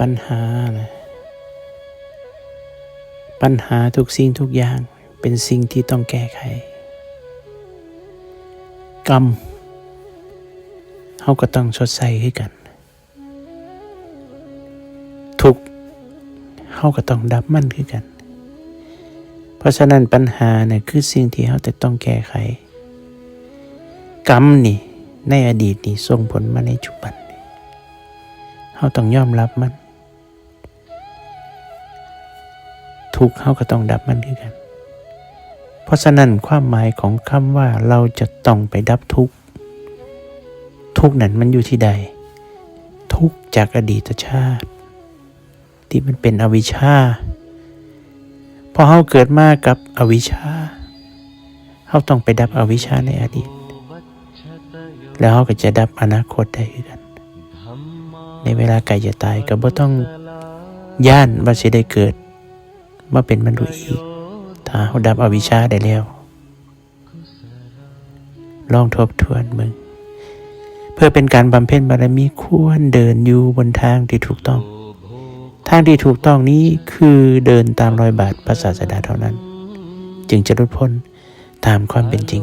ปัญหานะปัญหาทุกสิ่งทุกอย่างเป็นสิ่งที่ต้องแก้ไข กรรมเขาก็ต้องชดใช้ให้กัน ทุกเขาก็ต้องดับมันคือกัน เพราะฉะนั้นปัญหาเนี่ยคือสิ่งที่เขาจะต้องแก้ไข กรรมนี่ในอดีตนี่ส่งผลมาในปัจจุบันเขาต้องยอมรับมัน ทุกข์เขาก็ต้องดับมันคือกัน เพราะฉะนั้นความหมายของคำว่าเราจะต้องไปดับทุกข์ทุกข์นั้นมันอยู่ที่ใด ทุกจากอดีตชาติ ที่มันเป็นอวิชชาพอเขาเกิดมากับอวิชชาเขาต้องไปดับอวิชชาในอดีต แล้วเขาก็จะดับอนาคตได้คือกัน ในเวลาไก่จะตายก็บ่ต้องย่านว่าสิได้เกิด มาเป็นมนุษย์อีกถ้าเขาดับอวิชชาได้แล้ว ลองทบทวนมึง เพื่อเป็นการบำเพ็ญบารมีควรเดินอยู่บนทางที่ถูกต้อง ทางที่ถูกต้องนี้คือเดินตามรอยบาทพระศาสดาเท่านั้น จึงจะหลุดพ้นตามความเป็นจริง